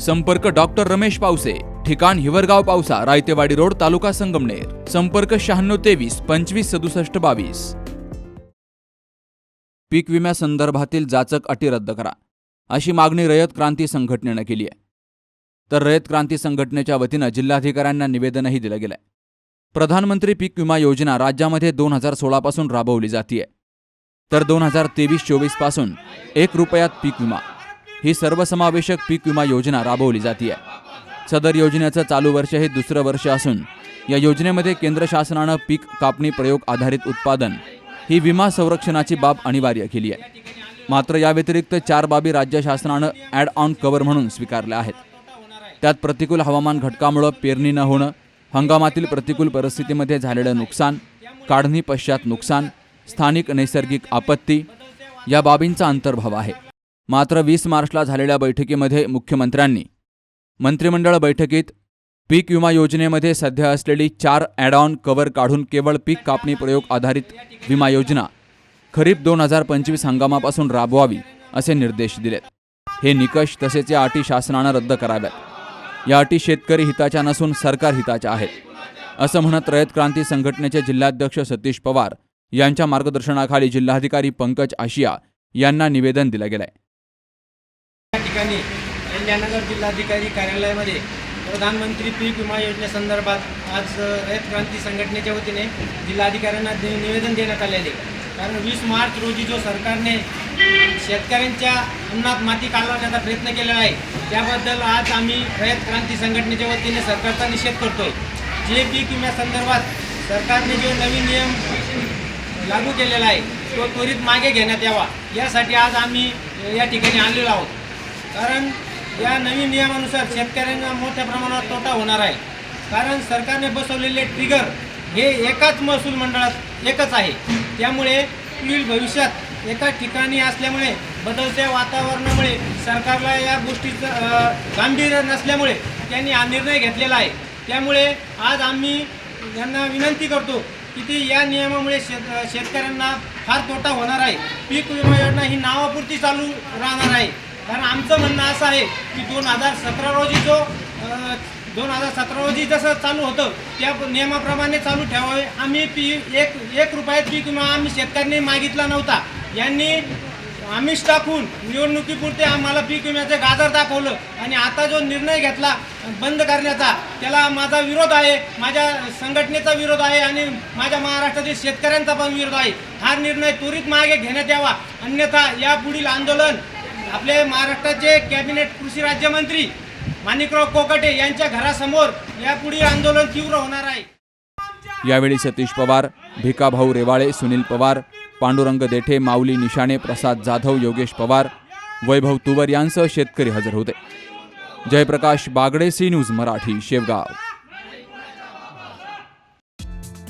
संपर्क डॉक्टर रमेश पावसे ठिकाण हिवरगाव पावसा रायतेवाडी रोड तालुका संगमनेर. संपर्क शहाण्णव तेवीस पंचवीस सदुसष्ट बावीस. पीक विम्यासंदर्भातील जाचक अटी रद्द करा. अशी मागणी रयत क्रांती संघटनेनं केली आहे. तर रयत क्रांती संघटनेच्या वतीनं जिल्हाधिकाऱ्यांना निवेदनही दिलं गेलंय. प्रधानमंत्री पीक विमा योजना राज्यामध्ये दोन हजार सोळापासून राबवली जातीय. तर दोन हजार तेवीस चोवीसपासून एक रुपयात पीक विमा. ही सर्वसमावेशक पीक विमा योजना राबवली जाते सदर योजनेचं चालू वर्ष हे दुसरं वर्ष असून या योजनेमध्ये केंद्र शासनानं पीक कापणी प्रयोग आधारित उत्पादन ही विमा संरक्षणाची बाब अनिवार्य केली आहे. मात्र या व्यतिरिक्त चार बाबी राज्य शासनानं ॲड ऑन कव्हर म्हणून स्वीकारल्या आहेत. त्यात प्रतिकूल हवामान घटकामुळं पेरणी न होणं हंगामातील प्रतिकूल परिस्थितीमध्ये झालेलं नुकसान काढणी पश्चात नुकसान स्थानिक नैसर्गिक आपत्ती या बाबींचा अंतर्भाव आहे. मात्र वीस मार्चला झालेल्या बैठकीमध्ये मुख्यमंत्र्यांनी मंत्रिमंडळ बैठकीत पीक विमा योजनेमध्ये सध्या असलेली चार ॲड ऑन कव्हर काढून केवळ पीक कापणी प्रयोग आधारित विमा योजना खरीप दोन हजार पंचवीस हंगामापासून राबवावी असे निर्देश दिलेत. हे निकष तसेच या अटी शासनानं रद्द कराव्यात. या अटी शेतकरी हिताच्या नसून सरकार हिताच्या आहेत. असं म्हणत रयत क्रांती संघटनेचे जिल्हाध्यक्ष सतीश पवार यांच्या मार्गदर्शनाखाली जिल्हाधिकारी पंकज आशिया यांना निवेदन दिलं गेलंय. आहे ठिकाणी अहिल्यानगर जिल्हाधिकारी कार्यालयामध्ये प्रधानमंत्री पीक विमा योजनेसंदर्भात आज रयत क्रांती संघटनेच्या वतीने जिल्हाधिकाऱ्यांना दे- निवेदन देण्यात आलेले. कारण वीस मार्च रोजी जो सरकारने शेतकऱ्यांच्या अन्नात माती कालवण्याचा प्रयत्न केलेला आहे त्याबद्दल आज आम्ही रयत क्रांती संघटनेच्या वतीने सरकारचा निषेध करतोय. जे पीक विम्यासंदर्भात सरकारने जो नवीन नियम लागू केलेला आहे तो त्वरित मागे घेण्यात यावा. यासाठी आज आम्ही या ठिकाणी आणलेलो आहोत. कारण या नवीन नियमानुसार शेतकऱ्यांना मोठ्या प्रमाणात तोटा होणार आहे. कारण सरकारने बसवलेले ट्रिगर हे एकाच महसूल मंडळात एकच आहे. त्यामुळे पुढील भविष्यात एका ठिकाणी असल्यामुळे बदलत्या वातावरणामुळे सरकारला या गोष्टीचं गांभीर्य नसल्यामुळे त्यांनी हा निर्णय घेतलेला आहे. त्यामुळे आज आम्ही यांना विनंती करतो की ती या नियमामुळे शेत शेतकऱ्यांना फार तोटा होणार आहे. पीक विमा योजना ही नावापुरती चालू राहणार आहे. कारण आमचं म्हणणं असं आहे की दोन हजार सतरा रोजी जो दोन हजार सतरा रोजी जसं चालू होतं त्या नियमाप्रमाणे चालू ठेवावे. आम्ही पी एक एक रुपयात पीक विमा आम्ही शेतकऱ्यांनी मागितला नव्हता. यांनी आम्हीच टाकून निवडणुकीपुरते आम्हाला पीक विम्याचं गाजर दाखवलं आणि आता जो निर्णय घेतला बंद करण्याचा त्याला माझा विरोध आहे माझ्या संघटनेचा विरोध आहे आणि माझ्या महाराष्ट्रातील शेतकऱ्यांचा पण विरोध आहे. हा निर्णय त्वरित मागे घेण्यात यावा. अन्यथा यापुढील आंदोलन आपले महाराष्ट्राचे कॅबिनेट कृषी राज्यमंत्री माणिकराव कोकाटे यांच्या घरासमोर यापुढे आंदोलन तीव्र होणार आहे. यावेळी सतीश पवार भिकाभाऊ रेवाळे सुनील पवार पांडुरंग देठे माऊली निशाणे प्रसाद जाधव योगेश पवार वैभव तुवर यांसह शेतकरी हजर होते. Jayaprakash Bagade C news Marathi Shevgaon.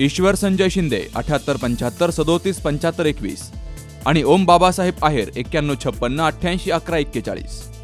ईश्वर संजय शिंदे अठ्याहत्तर पंच्याहत्तर सदोतीस पंच्याहत्तर एकवीस. आणि ओम बाबासाहेब आहेर एक्क्याण्णव छप्पन्न अठ्ठ्याऐंशी अकरा एक्केचाळीस.